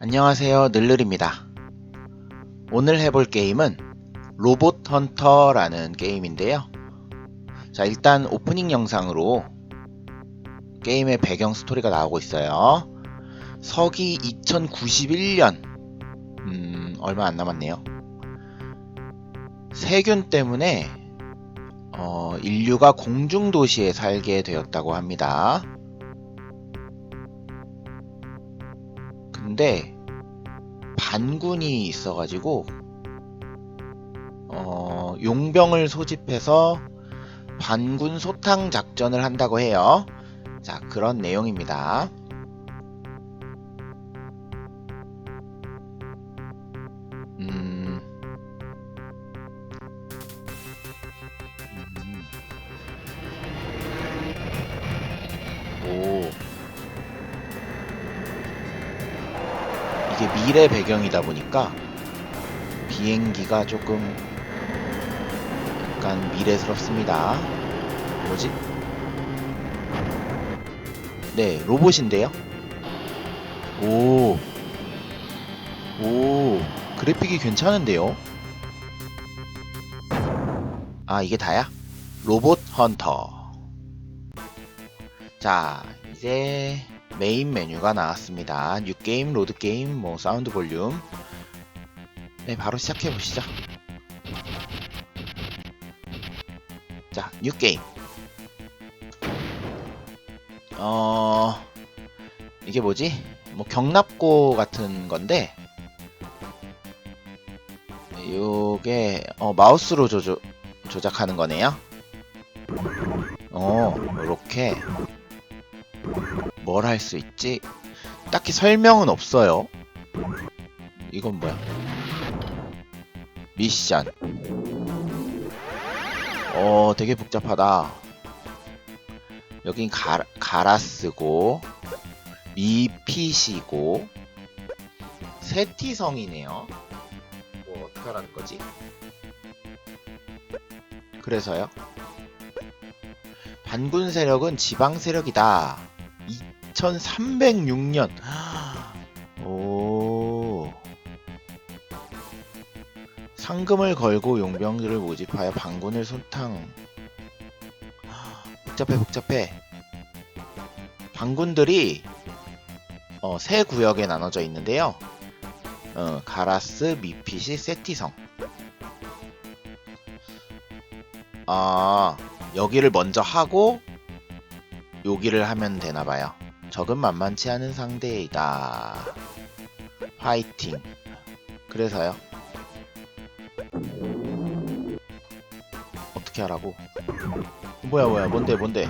안녕하세요 늘늘입니다. 오늘 해볼 게임은 로봇 헌터라는 게임인데요. 자 일단 오프닝 영상으로 게임의 배경 스토리가 나오고 있어요. 서기 2091년 음 얼마 안 남았네요. 세균 때문에 어, 인류가 공중도시에 살게 되었다고 합니다 근데 반군이 있어가지고 어, 용병을 소집해서 반군 소탕 작전을 한다고 해요. 자 그런 내용입니다. 미래 배경이다 보니까 비행기가 조금 약간 미래스럽습니다. 뭐지? 네, 로봇인데요. 오, 오, 그래픽이 괜찮은데요. 아, 이게 다야? 로봇 헌터. 자, 이제 메인 메뉴가 나왔습니다. 뉴 게임, 로드 게임, 뭐 사운드 볼륨. 네, 바로 시작해 보시죠. 자, 뉴 게임. 어, 이게 뭐지? 뭐 경납고 같은 건데, 요게 어, 마우스로 조조, 조작하는 거네요. 어, 이렇게 뭘 할 수 있지? 딱히 설명은 없어요. 이건 뭐야? 미션. 어, 되게 복잡하다. 여긴 가, 가라스고, 미핏이고, 세티성이네요. 뭐, 어떡하라는 거지? 그래서요? 반군 세력은 지방 세력이다. 2306년. 오. 상금을 걸고 용병들을 모집하여 반군을 손탕. 복잡해 복잡해. 반군들이 어, 세 구역에 나눠져 있는데요. 어, 가라스, 미피시, 세티성. 아, 여기를 먼저 하고 여기를 하면 되나 봐요. 적은 만만치 않은 상대이다. 화이팅. 그래서요. 어떻게 하라고? 뭐야 뭐야 뭔데 뭔데?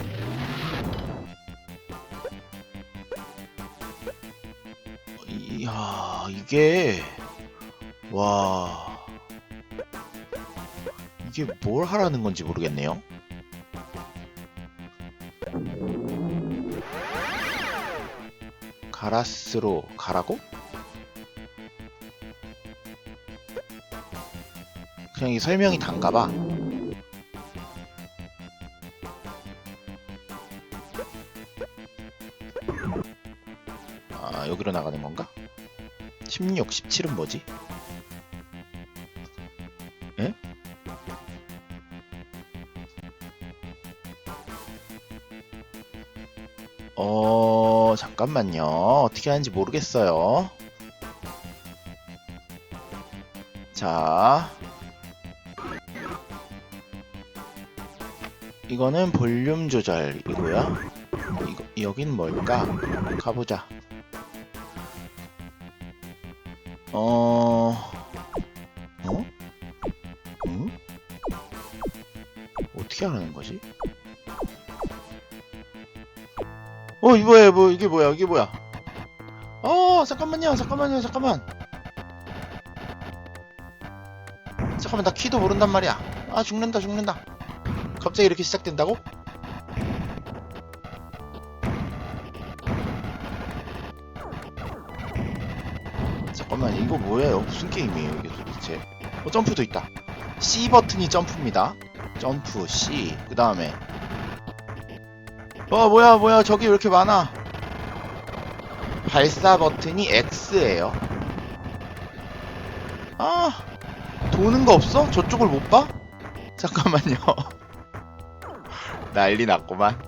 이야 이게 와 이게 뭘 하라는 건지 모르겠네요. 가라스로 가라고? 그냥 이 설명이 단가봐. 아, 여기로 나가는 건가? 16, 17은 뭐지? 잠깐만요. 어떻게 하는지 모르겠어요. 자. 이거는 볼륨 조절이고요. 이거, 여긴 뭘까? 가보자. 어, 어? 응? 어떻게 하는 거지? 어, 이 뭐야, 뭐, 이게 뭐야, 이게 뭐야? 어, 잠깐만요, 잠깐만요, 잠깐만. 잠깐만, 나 키도 모른단 말이야. 아, 죽는다, 죽는다. 갑자기 이렇게 시작된다고? 잠깐만, 이거 뭐예요? 무슨 게임이에요, 이게 도대체? 어, 점프도 있다. C 버튼이 점프입니다. 점프, C. 그 다음에. 어, 뭐야, 뭐야, 저기 왜 이렇게 많아? 발사 버튼이 X예요. 아, 도는 거 없어? 저쪽을 못 봐? 잠깐만요. 난리 났구만.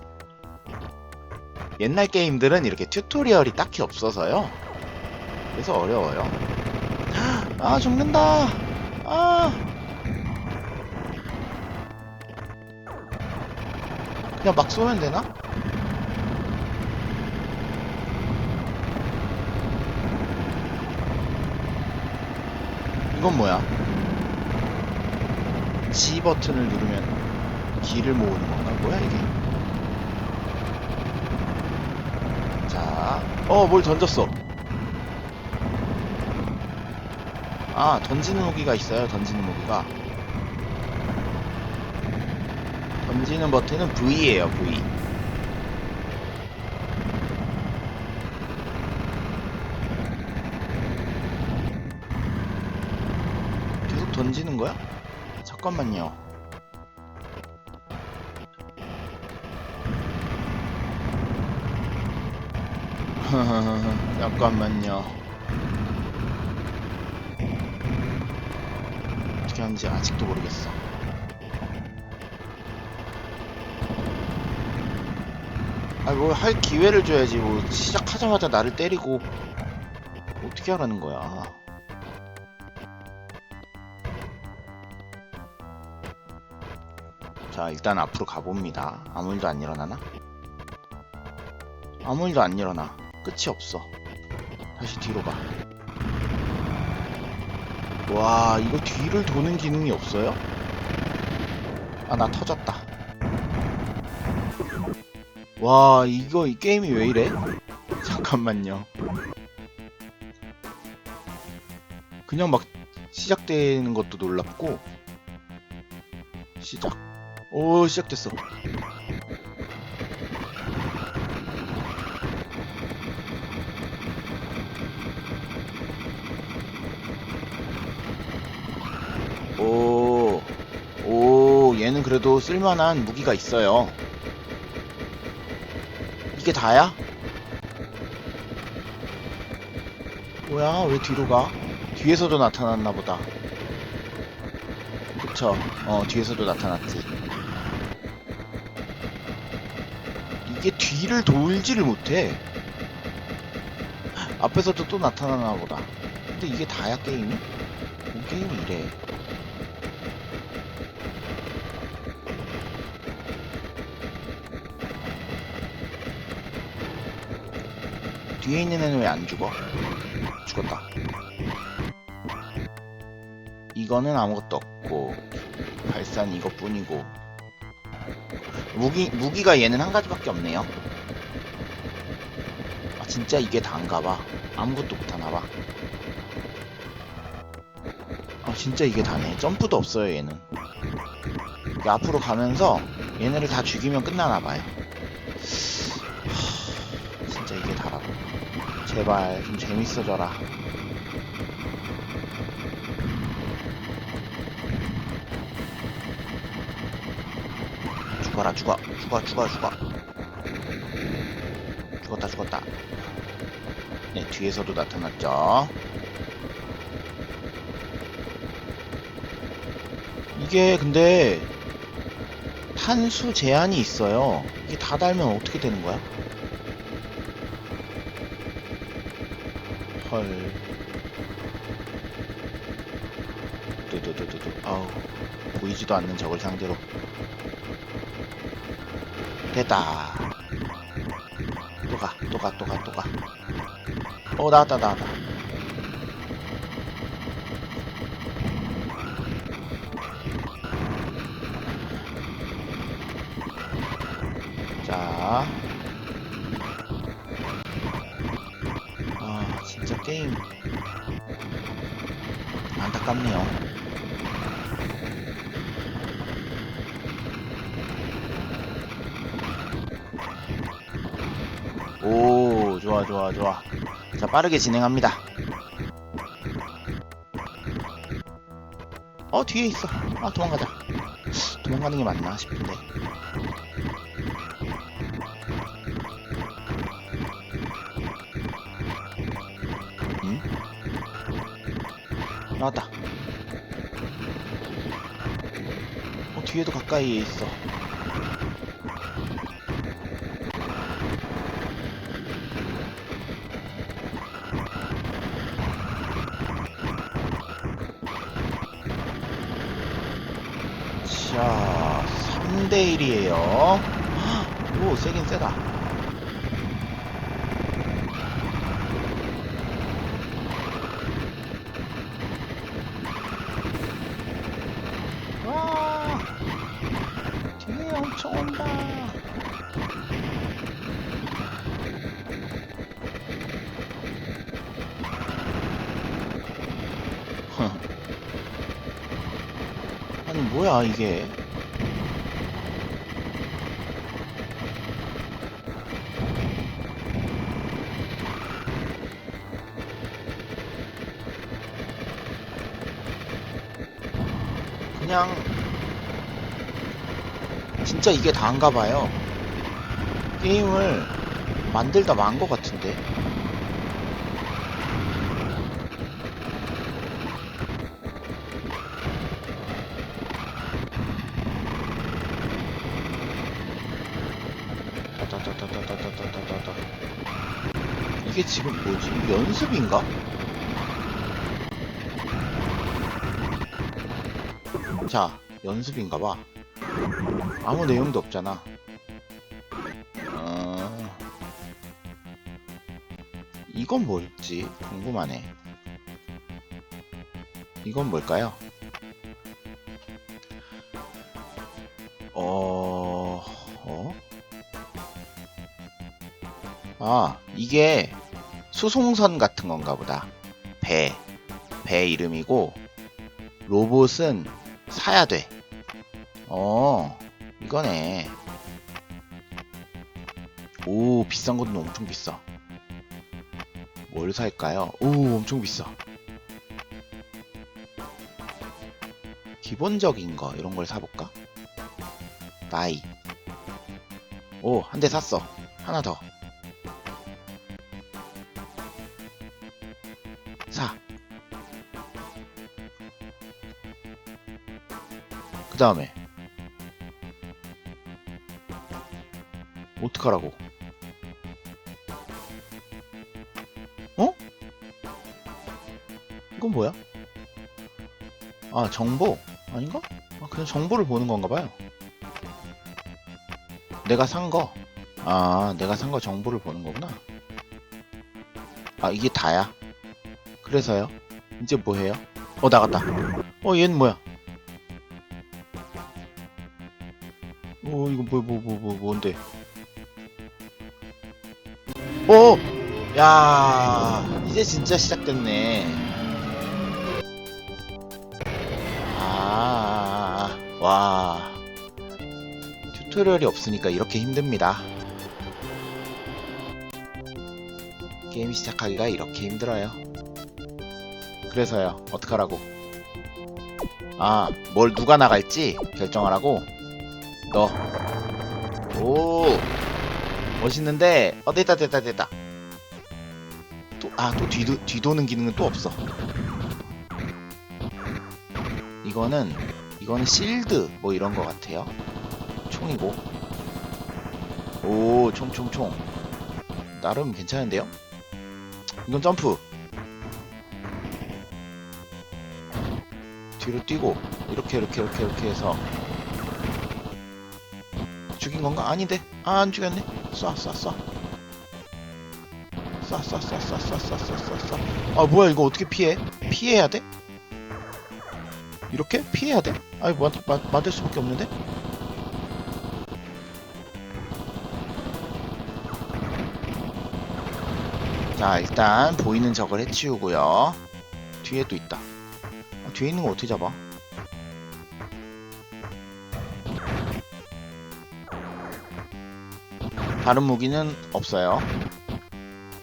옛날 게임들은 이렇게 튜토리얼이 딱히 없어서요. 그래서 어려워요. 아, 죽는다. 아. 그냥 막 쏘면 되나? 이건 뭐야? G 버튼을 누르면 기를 모으는 건가? 뭐야 이게? 자, 어, 뭘 던졌어? 아, 던지는 무기가 있어요. 던지는 무기가. 던지는 버튼은 V예요. V. 던지는 거야? 잠깐만요. 잠깐만요. 어떻게 하는지 아직도 모르겠어. 아, 뭐할 기회를 줘야지. 뭐 시작하자마자 나를 때리고 어떻게 하라는 거야? 자, 일단 앞으로 가봅니다. 아무 일도 안 일어나나? 아무 일도 안 일어나. 끝이 없어. 다시 뒤로 가. 와, 이거 뒤를 도는 기능이 없어요? 아, 나 터졌다. 와, 이거, 이 게임이 왜 이래? 잠깐만요. 그냥 막 시작되는 것도 놀랍고, 시작. 오, 시작됐어. 오, 오, 얘는 그래도 쓸만한 무기가 있어요. 이게 다야? 뭐야, 왜 뒤로 가? 뒤에서도 나타났나 보다. 그쵸, 어, 뒤에서도 나타났지. 이게 뒤를 돌지를 못해. 앞에서도 또 나타나나 보다. 근데 이게 다야, 게임이? 뭐 게임이 이래. 뒤에 있는 애는 왜 안 죽어? 죽었다. 이거는 아무것도 없고 발산 이것뿐이고 무기 무기가 얘는 한 가지밖에 없네요. 아 진짜 이게 다인가 봐. 아무것도 못하나 봐. 아 진짜 이게 다네. 점프도 없어요 얘는. 앞으로 가면서 얘네를 다 죽이면 끝나나 봐요. 진짜 이게 다라고. 제발 좀 재밌어져라. 죽어라 죽어. 죽어 죽어 죽어. 죽었다 죽었다. 네 뒤에서도 나타났죠. 이게 근데 탄수 제한이 있어요. 이게 다 달면 어떻게 되는 거야? 헐. 두두두두두 아우 보이지도 않는 적을 상대로 됐다. 또 가, 또 가, 또 가, 또 가. 어, 나왔다, 나왔다. 자. 아, 진짜 게임. 안타깝네요. 좋아 좋아 좋아. 자 빠르게 진행합니다. 어 뒤에 있어. 아 도망가자. 도망가는 게 맞나 싶은데. 음? 나왔다. 어 뒤에도 가까이에 있어. 3대 1이에요. 오, 세긴 세다. 와, 뒤에 엄청 온다. 흥. 아니, 뭐야, 이게. 진짜 이게 다인가 봐요 게임을 만들다 만 것 같은데 이게 지금 뭐지? 연습인가? 자, 연습인가봐. 아무 내용도 없잖아. 어... 이건 뭘지 궁금하네. 이건 뭘까요? 어... 어? 아, 이게 수송선 같은 건가 보다. 배. 배 이름이고, 로봇은 사야 돼. 어, 이거네. 오, 비싼 것도 엄청 비싸. 뭘 살까요? 오, 엄청 비싸. 기본적인 거, 이런 걸 사볼까? 바이. 오, 한 대 샀어. 하나 더. 사. 그 다음에 어떡하라고 어? 이건 뭐야? 아 정보? 아닌가? 아, 그냥 정보를 보는 건가 봐요 내가 산거 아 내가 산 거 정보를 보는 거구나 아 이게 다야 그래서요 이제 뭐 해요? 어 나갔다 어 얘는 뭐야 어 이거 뭐 뭐 뭐뭐 뭔데? 오! 야 이제 진짜 시작됐네. 아, 와. 튜토리얼이 없으니까 이렇게 힘듭니다. 게임 시작하기가 이렇게 힘들어요. 그래서요, 어떡하라고. 아, 뭘 누가 나갈지 결정하라고? 너. 오. 멋있는데. 어, 됐다, 됐다, 됐다. 또, 아, 또 뒤도, 뒤도는 기능은 또 없어. 이거는, 이거는 실드, 뭐 이런 거 같아요. 총이고. 오, 총, 총, 총. 나름 괜찮은데요? 이건 점프. 뒤로 뛰고, 이렇게, 이렇게, 이렇게, 이렇게 해서. 죽인 건가? 아닌데? 아, 안 죽였네. 쏴, 쏴, 쏴. 쏴, 쏴, 쏴, 쏴, 쏴, 쏴, 쏴, 쏴, 쏴. 아, 뭐야, 이거 어떻게 피해? 피해야 돼? 이렇게? 피해야 돼? 아니, 뭐, 마, 맞을 수밖에 없는데? 자, 일단, 보이는 적을 해치우고요. 뒤에 또 있다. 아, 뒤에 있는 거 어떻게 잡아? 다른 무기는 없어요.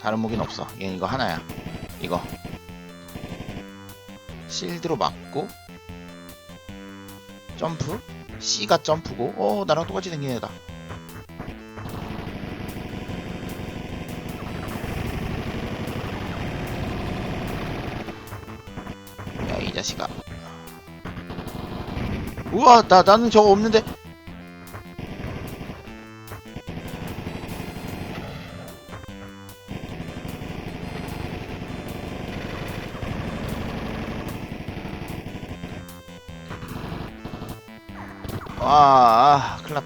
다른 무기는 없어. 얘는 이거 하나야. 이거. 실드로 맞고 점프. C가 점프고. 어, 나랑 똑같이 생긴 애다. 야, 이 자식아. 우와, 나, 나는 저거 없는데.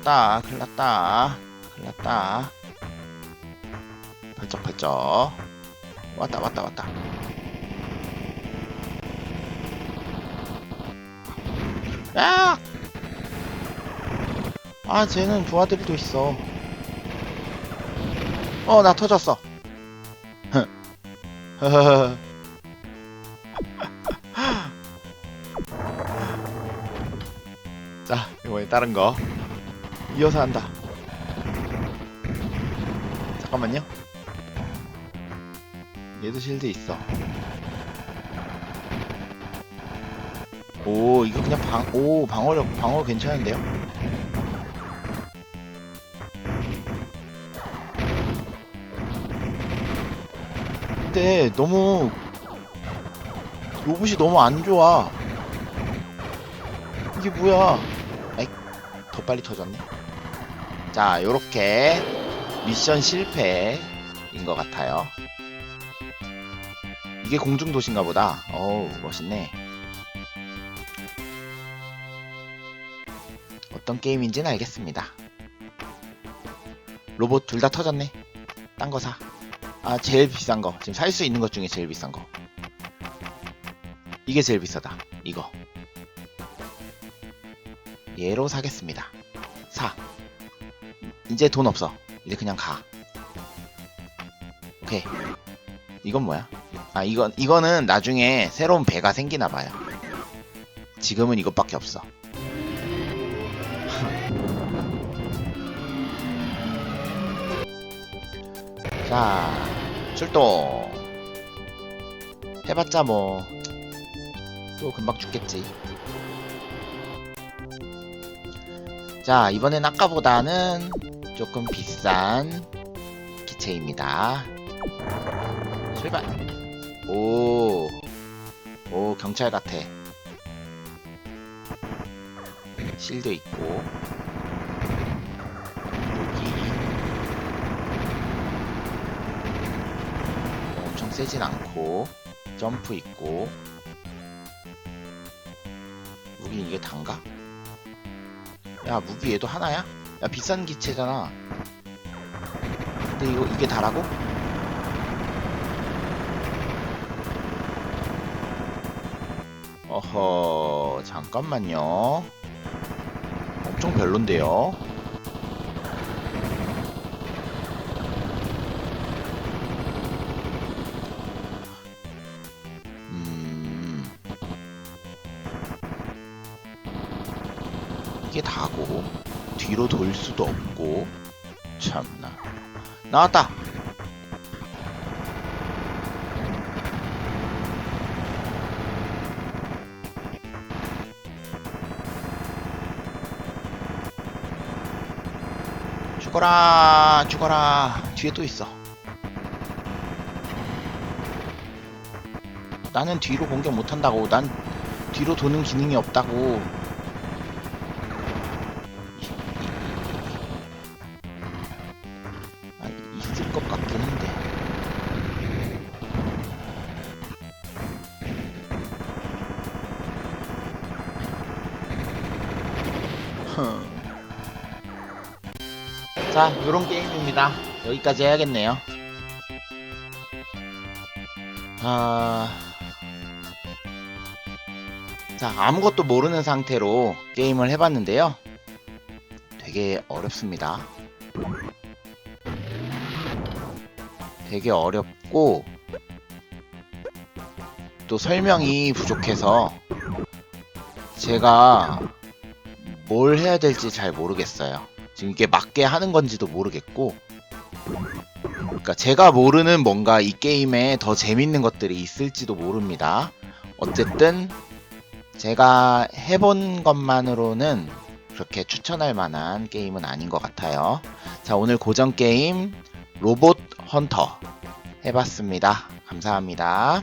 났다, 큰일 났다, 큰일 났다. 펄쩍펄쩍. 왔다, 왔다, 왔다. 야! 아, 쟤는 부하들도 있어. 어, 나 터졌어. 자, 이번에 다른 거. 이어서 한다. 잠깐만요. 얘도 실드 있어. 오, 이거 그냥 방, 오, 방어력, 방어 괜찮은데요? 근데 너무 로봇이 너무 안 좋아. 이게 뭐야? 아이, 더 빨리 터졌네. 자, 요렇게 미션 실패인 것 같아요. 이게 공중도시인가 보다. 어우, 멋있네. 어떤 게임인지는 알겠습니다. 로봇 둘 다 터졌네. 딴 거 사. 아, 제일 비싼 거. 지금 살 수 있는 것 중에 제일 비싼 거. 이게 제일 비싸다. 이거. 얘로 사겠습니다. 사. 이제 돈 없어. 이제 그냥 가. 오케이. 이건 뭐야? 아, 이건, 이거는 나중에 새로운 배가 생기나 봐요. 지금은 이것밖에 없어. 자, 출동. 해봤자 뭐, 또 금방 죽겠지. 자, 이번엔 아까보다는 조금 비싼 기체입니다. 출발. 오, 오, 경찰 같아. 실드 있고, 여기. 엄청 세진 않고 점프 있고 무기 이게 단가? 야 무기 얘도 하나야? 야 비싼 기체잖아 근데 이거 이게 다라고? 어허 잠깐만요 엄청 별론데요 음. 이게 다고 뒤로 돌 수도 없고. 참나. 나왔다. 죽어라. 죽어라. 뒤에 또 있어. 나는 뒤로 공격 못한다고. 난 뒤로 도는 기능이 없다고. 자, 요런 게임입니다. 여기까지 해야겠네요. 아... 자, 아무것도 모르는 상태로 게임을 해봤는데요. 되게 어렵습니다. 되게 어렵고, 또 설명이 부족해서 제가 뭘 해야 될지 잘 모르겠어요. 지금 이게 맞게 하는 건지도 모르겠고, 그러니까 제가 모르는 뭔가 이 게임에 더 재밌는 것들이 있을지도 모릅니다. 어쨌든 제가 해본 것만으로는 그렇게 추천할 만한 게임은 아닌 것 같아요. 자, 오늘 고전 게임 로봇 헌터 해봤습니다. 감사합니다.